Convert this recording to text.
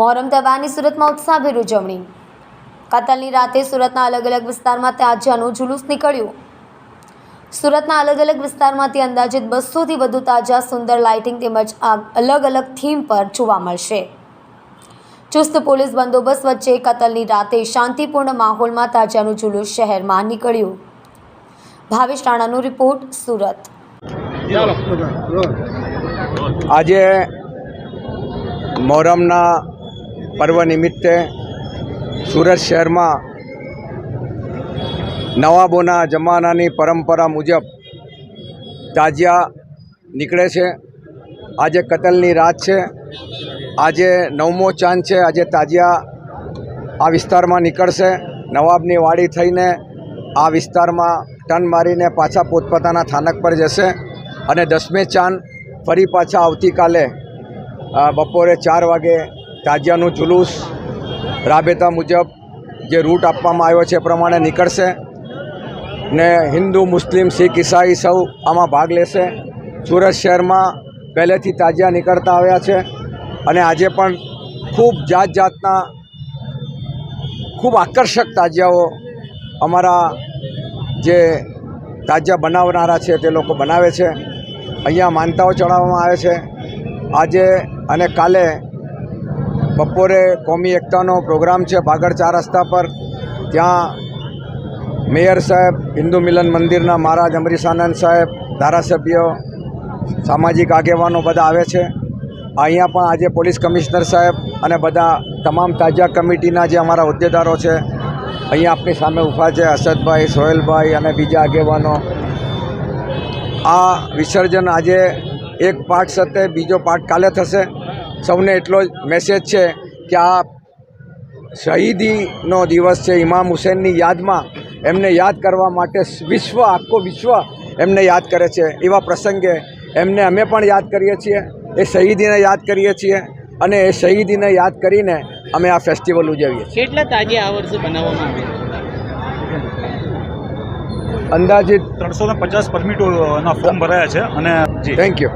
મોહરમ તહેવારની સુરતમાં ઉત્સાહભેર ઉજવણી. કાતલની રાતે સુરતના અલગ અલગ વિસ્તારમાં તાજિયાનું જુલુસ નીકળ્યું. સુરતના અલગ અલગ વિસ્તારમાંથી અંદાજિત બસોથી વધુ તાજા સુંદર લાઇટિંગ તેમજ અલગ અલગ થીમ પર જોવા મળશે. ચુસ્ત પોલીસ બંદોબસ્ત વચ્ચે કતલની રાતે શાંતિપૂર્ણ માહોલમાં તાજાનું જુલુસ શહેરમાં નીકળ્યું. ભાવેશ રાણાનો રિપોર્ટ સુરત. આજે મોહરમના પર્વ નિમિત્તે સુરત શહેરમાં નવાબોના જમાનાની પરંપરા મુજબ તાજિયા નીકળે છે. આજે કતલની રાત છે. આજે નવમો ચાંદ છે. આજે તાજિયા આ વિસ્તારમાં નીકળશે. નવાબની વાડી થઈને આ વિસ્તારમાં ટન મારીને પાછા પોતપોતાના થાનક પર જશે અને દસમે ચાંદ ફરી પાછા આવતીકાલે બપોરે ચાર વાગે તાજિયાનું જુલુસ રાબેતા મુજબ જે રૂટ આપવામાં આવ્યો છે એ પ્રમાણે નીકળશે ને હિન્દુ, મુસ્લિમ, શીખ, ઈસાઈ સૌ આમાં ભાગ લેશે. સુરત શહેરમાં પહેલેથી તાજિયા નીકળતા આવ્યા છે અને આજે પણ ખૂબ જાત જાતના ખૂબ આકર્ષક તાજિયાઓ અમારા જે તાજા બનાવનારા છે તે લોકો બનાવે છે. અહીંયા માનતાઓ ચડાવવામાં આવે છે. આજે અને કાલે બપોરે કોમી એકતાનો પ્રોગ્રામ છે ભાગળ ચાર રસ્તા પર. ત્યાં મેયર સાહેબ, હિન્દુ મિલન મંદિરના મહારાજ અમરીશ આનંદ સાહેબ, ધારાસભ્યો, સામાજિક આગેવાનો બધા આવે છે. અહીંયા પણ આજે પોલીસ કમિશનર સાહેબ અને બધા તમામ તાજા કમિટીના જે અમારા હોદ્દેદારો છે અહીંયા આપણી સામે ઊભા છે અસદભાઈ, સોહેલભાઈ અને બીજા આગેવાનો. આ વિસર્જન આજે એક પાઠ સાથે બીજો પાઠ કાલે થશે. સૌને એટલો જ મેસેજ છે કે આ શહીદીનો દિવસ છે. ઇમામ હુસેનની યાદમાં એમને યાદ કરવા માટે વિશ્વ, આખો વિશ્વ એમને યાદ કરે છે. એવા પ્રસંગે એમને અમે પણ યાદ કરીએ છીએ. એ શહીદીને યાદ કરીએ છીએ અને એ શહીદીને યાદ કરીને અમે આ ફેસ્ટિવલ ઉજવીએ છીએ. કેટલા તાજિયા આ વર્ષે બનાવવામાં આવે અંદાજિત ત્રણસો ને પચાસ પરમિટોના ફોર્મ ભરાયા છે અને થેન્ક યુ